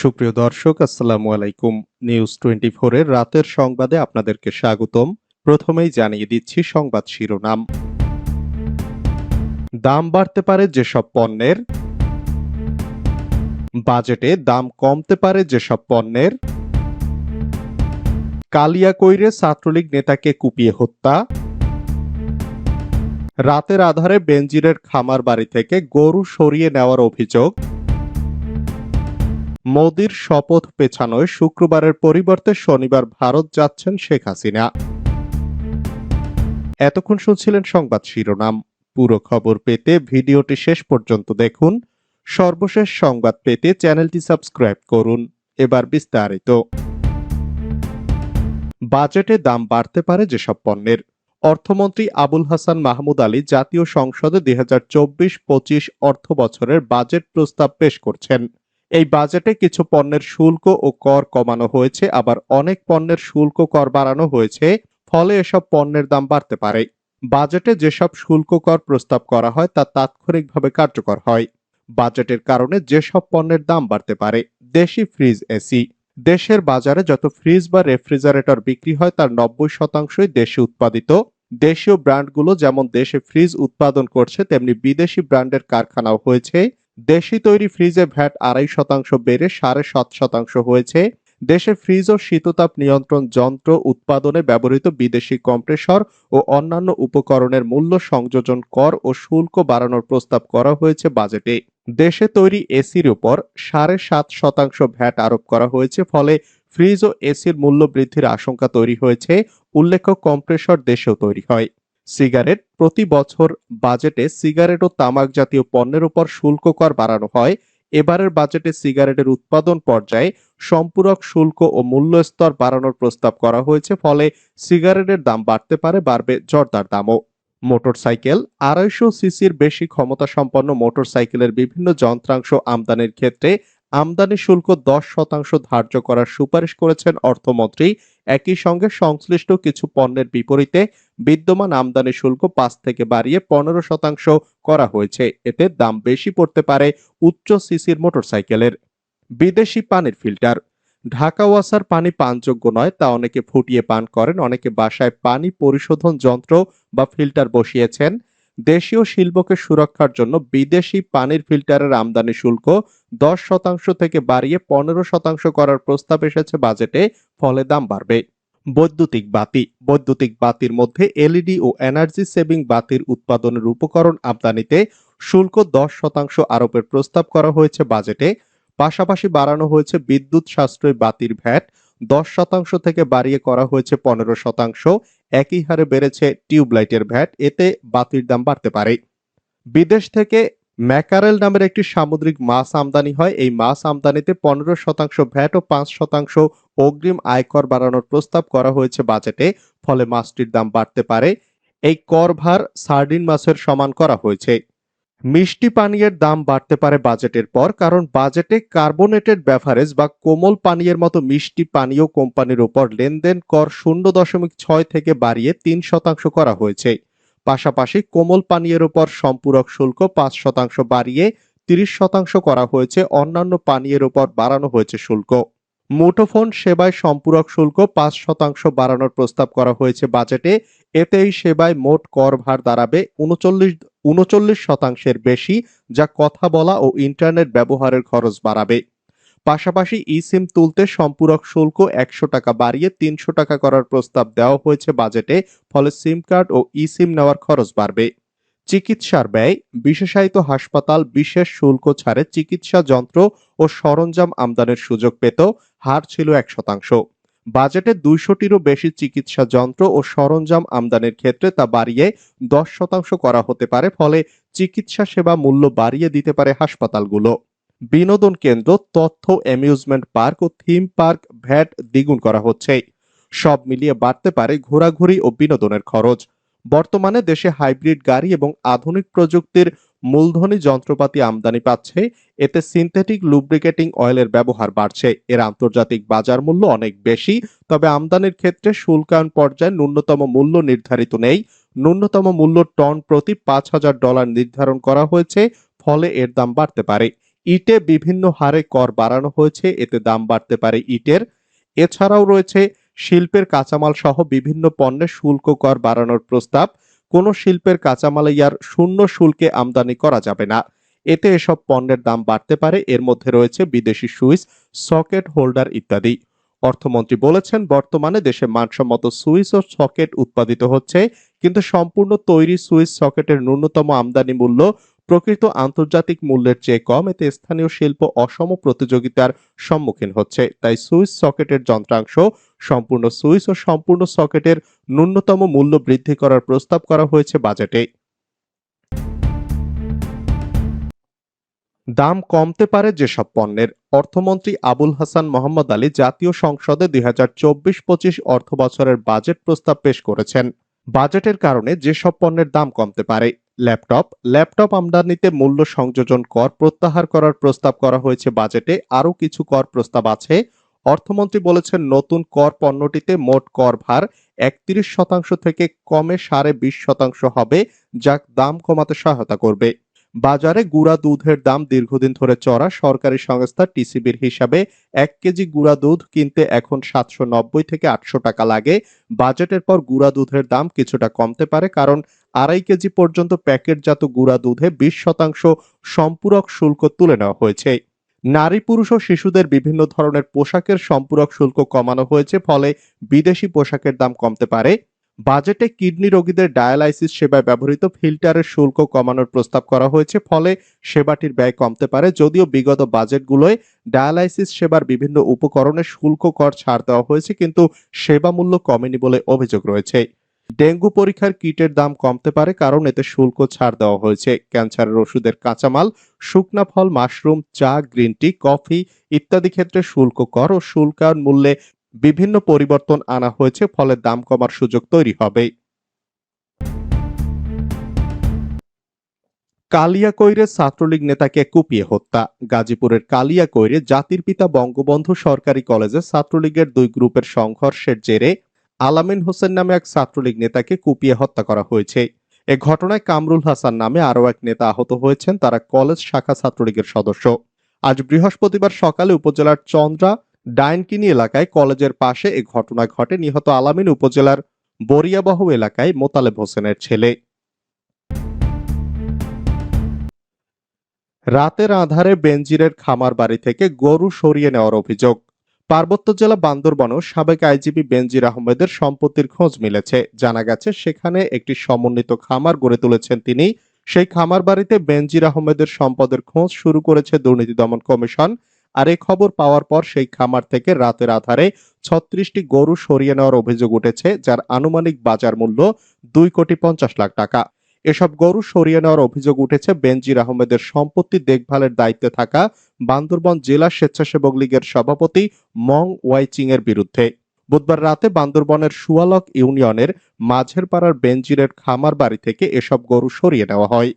সুপ্রিয় দর্শক, আসসালামু আলাইকুম। নিউজ টোয়েন্টি এর রাতের সংবাদে আপনাদেরকে স্বাগতম। প্রথমেই জানিয়ে দিচ্ছি সংবাদ শিরোনাম। দাম বাড়তে পারে যেসব পণ্যের। বাজেটে দাম কমতে পারে যেসব পণ্যের। কালিয়া কালিয়াকৈরে ছাত্রলীগ নেতাকে কুপিয়ে হত্যা। রাতের আধারে বেনজিরের খামার বাড়ি থেকে গরু সরিয়ে নেওয়ার অভিযোগ। মোদির শপথ পেছানোয় শুক্রবারের পরিবর্তে শনিবার ভারত যাচ্ছেন শেখ হাসিনা। এতক্ষণ শুনছিলেন সংবাদ শিরোনাম। পুরো খবর পেতে ভিডিওটি শেষ পর্যন্ত দেখুন। সর্বশেষ সংবাদ পেতে চ্যানেলটি সাবস্ক্রাইব করুন। এবার বিস্তারিত। বাজেটে দাম বাড়তে পারে যেসব পণ্যের। অর্থমন্ত্রী আবুল হাসান মাহমুদ আলী জাতীয় সংসদে দুই হাজার চব্বিশ পঁচিশ অর্থ বছরের বাজেট প্রস্তাব পেশ করছেন। এই বাজেটে কিছু পণ্যের শুল্ক ও কর কমানো হয়েছে, আবার অনেক পণ্যের শুল্ক কর বাড়ানো হয়েছে, ফলে এসব পণ্যের দাম বাড়তে পারে। বাজেটে যেসব শুল্ক কর প্রস্তাব করা হয়, তা তাৎক্ষণিকভাবে কার্যকর হয়। বাজেটের কারণে যেসব পণ্যের দাম বাড়তে পারে, দেশি ফ্রিজ এসি দেশের বাজারে যত ফ্রিজ বা রেফ্রিজারেটর বিক্রি হয়, তার নব্বই শতাংশই দেশে উৎপাদিত। দেশীয় ব্র্যান্ডগুলো যেমন দেশে ফ্রিজ উৎপাদন করছে, তেমনি বিদেশি ব্র্যান্ডের কারখানাও হয়েছে। দেশি তৈরি ফ্রিজে ভ্যাট আড়াই শতাংশ বেড়ে সাড়ে সাত শতাংশ হয়েছে। দেশে ফ্রিজ ও শীততাপ নিয়ন্ত্রণ যন্ত্র উৎপাদনে ব্যবহৃত বিদেশি কম্প্রেসর ও অন্যান্য উপকরণের মূল্য সংযোজন কর ও শুল্ক বাড়ানোর প্রস্তাব করা হয়েছে বাজেটে। দেশে তৈরি এসির উপর সাড়ে সাত শতাংশ ভ্যাট আরোপ করা হয়েছে, ফলে ফ্রিজ ও এসির মূল্য বৃদ্ধির আশঙ্কা তৈরি হয়েছে, উল্লেখ্য কম্প্রেসর দেশেও তৈরি হয়। সিগারেট প্রতি বছর বাজেটে সিগারেট ও তামাক জাতীয় পণ্যের উপর শুল্ক কর বাড়ানো হয়। এবারের বাজেটে সিগারেটের উৎপাদন পর্যায়ে সম্পূরক শুল্ক ও মূল্য স্তর বাড়ানোর প্রস্তাব করা হয়েছে, ফলে সিগারেটের দাম বাড়তে পারে, বাড়বে জর্দার দামও। মোটরসাইকেল আড়াইশো সিসির বেশি ক্ষমতা সম্পন্ন মোটরসাইকেলের বিভিন্ন যন্ত্রাংশ আমদানির ক্ষেত্রে আমদানি শুল্ক দশ শতাংশ ধার্য করার সুপারিশ করেছেন অর্থমন্ত্রী একই সঙ্গে সংশ্লিষ্ট কিছু পণ্যের বিপরীতে বিদ্যমান আমদানি শুল্ক পাঁচ থেকে বাড়িয়ে পনেরো শতাংশ করা হয়েছে। এতে দাম বেশি পড়তে পারে উচ্চ সিসির মোটরসাইকেলের। বিদেশি পানির ফিল্টার। ঢাকা ওয়াসার পানি পানযোগ্য নয়, তা অনেকে ফুটিয়ে পান করেন, অনেকে বাসায় পানি পরিশোধন যন্ত্র বা ফিল্টার বসিয়েছেন। দেশীয় শিল্পকে সুরক্ষার জন্য বিদেশি পানির ফিল্টারের আমদানি শুল্ক দশ শতাংশ থেকে বাড়িয়ে পনেরো শতাংশ করার প্রস্তাব এসেছে বাজেটে, ফলে দাম বাড়বে। বৈদ্যুতিক বাতি, বৈদ্যুতিক বাতির মধ্যে এলইডি ও এনার্জি সেভিং বাতির উৎপাদনের উপকরণ আমদানিতে শুল্ক দশ শতাংশ আরোপের প্রস্তাব করা হয়েছে বাজেটে। পাশাপাশি বাড়ানো হয়েছে বিদ্যুৎ সাশ্রয়ী বাতির ভ্যাট, দশ শতাংশ থেকে বাড়িয়ে করা হয়েছে পনেরো শতাংশ। একই হারে বেড়েছে টিউবলাইটের ভ্যাট, এতে বাতির দাম বাড়তে পারে। বিদেশ থেকে ম্যাকারেল নামের একটি সামুদ্রিক মাছ আমদানি হয়। এই মাছ আমদানিতে পনেরো শতাংশ ভ্যাট ও পাঁচ শতাংশ অগ্রিম আয়কর বাড়ানোর প্রস্তাব করা হয়েছে বাজেটে, ফলে মাছটির দাম বাড়তে পারে। এই কর ভার সার্ডিন মাছের সমান করা হয়েছে। মিষ্টি পানীয়ের দাম বাড়তে পারে বাজেটের পর, কারণ বাজেটে কার্বোনেটেড ব্যাভারেজ বা কোমল পানীয়ের মতো মিষ্টি পানীয় কোম্পানির উপর লেনদেন কর শূন্য দশমিক ছয় থেকে বাড়িয়ে তিন শতাংশ করা হয়েছে। পাশাপাশি কোমল পানীয়ের উপর সম্পূরক শুল্ক পাঁচ শতাংশ বাড়িয়ে তিরিশ শতাংশ করা হয়েছে। অন্যান্য পানীয়ের উপর বাড়ানো হয়েছে শুল্ক। মুঠোফোন সেবায় সম্পূরক শুল্ক পাঁচ শতাংশ বাড়ানোর প্রস্তাব করা হয়েছে বাজেটে। এতে এই সেবায় মোট কর ভার দাঁড়াবে উনচল্লিশ উনচল্লিশ শতাংশের বেশি, যা কথা বলা ও ইন্টারনেট ব্যবহারের খরচ বাড়াবে। পাশাপাশি ই সিম তুলতে সম্পূরক শুল্ক একশো টাকা বাড়িয়ে তিনশো টাকা করার প্রস্তাব দেওয়া হয়েছে বাজেটে, ফলে সিম কার্ড ও ই সিম নেওয়ার খরচ বাড়বে। চিকিৎসার ব্যয়, বিশেষায়িত হাসপাতাল, বিশেষ শুল্ক ছাড়ে চিকিৎসা যন্ত্র ও সরঞ্জাম আমদানির সুযোগ পেত, হার ছিল এক শতাংশ। বাজেটে দুইশোটিরও বেশি চিকিৎসা যন্ত্র ও সরঞ্জাম আমদানির ক্ষেত্রে তা বাড়িয়ে দশ শতাংশ করা হতে পারে, ফলে চিকিৎসা সেবা মূল্য বাড়িয়ে দিতে পারে হাসপাতালগুলো। বিনোদন কেন্দ্র, তথ্য অ্যামিউজমেন্ট পার্ক ও থিম পার্ক ভ্যাট দ্বিগুণ করা হচ্ছে। সব মিলিয়ে বাড়তে পারে ঘোরাঘুরি ও বিনোদনের খরচ। বর্তমানে দেশে হাইব্রিড গাড়ি এবং আধুনিক প্রযুক্তির মূলধনী যন্ত্রপাতি আমদানি পাচ্ছে। এতে সিনথেটিক লুব্রিকেটিং অয়েলের ব্যবহার বাড়ছে। এর আন্তর্জাতিক বাজার মূল্য অনেক বেশি, তবে আমদানির ক্ষেত্রে শুল্কায়ন পর্যায়ে ন্যূনতম মূল্য নির্ধারিত নেই। ন্যূনতম মূল্য টন প্রতি পাঁচ হাজার ডলার নির্ধারণ করা হয়েছে, ফলে এর দাম বাড়তে পারে। ইটে বিভিন্ন হারে কর বাড়ানো হয়েছে, এতে দাম বাড়তে পারে ইটের। এছাড়াও রয়েছে শিল্পের কাঁচামাল সহ বিভিন্ন পণ্যের শুল্ক কর বাড়ানোর প্রস্তাব। কোনো শিল্পের কাঁচামালে ইয়ার শূন্য শুল্কে আমদানি করা যাবে না। এতে এসব পণ্যের দাম বাড়তে পারে। এর মধ্যে রয়েছে বিদেশি সুইচ, সকেট হোল্ডার ইত্যাদি। অর্থমন্ত্রী বলেছেন, বর্তমানে দেশে মানসম্মত সুইচ ও সকেট উৎপাদিত হচ্ছে, কিন্তু সম্পূর্ণ তৈরি সুইচ সকেটের ন্যূনতম আমদানি মূল্য প্রকৃত আন্তর্জাতিক মূল্যের চেয়ে কম, এতে স্থানীয় শিল্প অসম প্রতিযোগিতার সম্মুখীন হচ্ছে। তাই সুইস সকেটের যন্ত্রাংশ, সম্পূর্ণ সুইস ও সম্পূর্ণ সকেটের ন্যূনতম মূল্য বৃদ্ধি করার প্রস্তাব করা হয়েছে বাজেটে। দাম কমতে পারে যেসব পণ্যের। অর্থমন্ত্রী আবুল হাসান মোহাম্মদ আলী জাতীয় সংসদে দুই হাজার চব্বিশ পঁচিশ অর্থ বছরের বাজেট প্রস্তাব পেশ করেছেন। বাজেটের কারণে যেসব পণ্যের দাম কমতে পারে। ল্যাপটপ। ল্যাপটপ আমদানিতে মূল্য সংযোজন কর প্রত্যাহার করার প্রস্তাব করা হয়েছে বাজেটে। আরও কিছু কর প্রস্তাব আছে। অর্থমন্ত্রী বলেছেন, নতুন কর পণ্যটিতে মোট কর ভার একত্রিশ শতাংশ থেকে কমে সাড়ে বিশ শতাংশ হবে যা দাম কমাতে সহায়তা করবে। বাজারে গুঁড়া দুধের দাম দীর্ঘদিন ধরে চড়া। সরকারি সংস্থা টিসিবির হিসাবে এক কেজি গুঁড়া দুধ কিনতে এখন সাতশো নব্বই থেকে আটশো টাকা লাগে। বাজেটের পর গুঁড়া দুধের দাম কিছুটা কমতে পারে, কারণ আড়াই কেজি পর্যন্ত প্যাকেটজাত গুঁড়া দুধে বিশ শতাংশ সম্পূরক শুল্ক তুলে নেওয়া হয়েছে। নারী, পুরুষ ও শিশুদের বিভিন্ন ধরনের পোশাকের সম্পূরক শুল্ক কমানো হয়েছে, ফলে বিদেশি পোশাকের দাম কমতে পারে। বাজেটে কিডনি রোগীদের ডায়ালাইসিস সেবায় ব্যবহৃত ফিল্টারের শুল্ক কমানোর প্রস্তাব করা হয়েছে, ফলে সেবাটির ব্যয় কমতে পারে। যদিও বিগত বাজেটগুলোয় ডায়ালাইসিস সেবার বিভিন্ন উপকরণের শুল্ক কর ছাড় দেওয়া হয়েছে, কিন্তু সেবা মূল্য কমেনি বলে অভিযোগ রয়েছে। ডেঙ্গু পরীক্ষার কিটের দাম কমতে পারে কারণ এতে শুল্ক ছাড় দেওয়া হয়েছে। ক্যান্সারের ওষুধের কাঁচামাল, শুকনা ফল, মাশরুম, চা, গ্রিন টি, কফি ইত্যাদি ক্ষেত্রে শুল্ক কর ও শুল্কায়ন মূল্যে বিভিন্ন পরিবর্তন আনা হয়েছে, ফলে দাম কমার সুযোগ তৈরি হবে কালিয়াকৈরে ছাত্রলীগ নেতাকে কুপিয়ে হত্যা। গাজীপুরের কালিয়াকৈরে জাতির পিতা বঙ্গবন্ধু সরকারি কলেজে ছাত্রলীগের দুই গ্রুপের সংঘর্ষের জেরে আলামিন হোসেন নামে এক ছাত্রলীগ নেতাকে কুপিয়ে হত্যা করা হয়েছে। এ ঘটনায় কামরুল হাসান নামে আরও এক নেতা আহত হয়েছেন, তারা কলেজ শাখা ছাত্রলীগের সদস্য। আজ বৃহস্পতিবার সকালে উপজেলার চন্দ্রা, ডাইনকিনি এলাকায় কলেজের পাশে এ ঘটনা ঘটে। নিহত আলামিন উপজেলার বরিয়াবাহু এলাকায় মোতালেব হোসেনের ছেলে। রাতের আধারে বেনজিরের খামার বাড়ি থেকে গরু সরিয়ে নেওয়ার অভিযোগ। পার্বত্য জেলা বান্দরবানও সাবেক আইজিপি বেনজির আহমেদের সম্পত্তির খোঁজ মিলেছে। জানা গেছে, সেখানে একটি সমন্বিত খামার গড়ে তুলেছেন তিনি। সেই খামার বাড়িতে বেনজির আহমেদের সম্পদের খোঁজ শুরু করেছে দুর্নীতি দমন কমিশন। আর এই খবর পাওয়ার পর সেই খামার থেকে রাতের আধারে ছত্রিশটি গরু সরিয়ে নেওয়ার অভিযোগ উঠেছে, যার আনুমানিক বাজার মূল্য দুই কোটি পঞ্চাশ লাখ টাকা। এসব গরু সরিয়ে নেওয়ার অভিযোগ উঠেছে বেনজির আহমেদের সম্পত্তি দেখভালের দায়িত্বে থাকা বান্দরবন জেলা স্বেচ্ছাসেবক লীগের সভাপতি মং ওয়াইচিং এর বিরুদ্ধে। বুধবার রাতে বান্দরবনের সুয়ালক ইউনিয়নের মাঝের পাড়ার বেনজিরের খামার বাড়ি থেকে এসব গরু সরিয়ে নেওয়া হয়।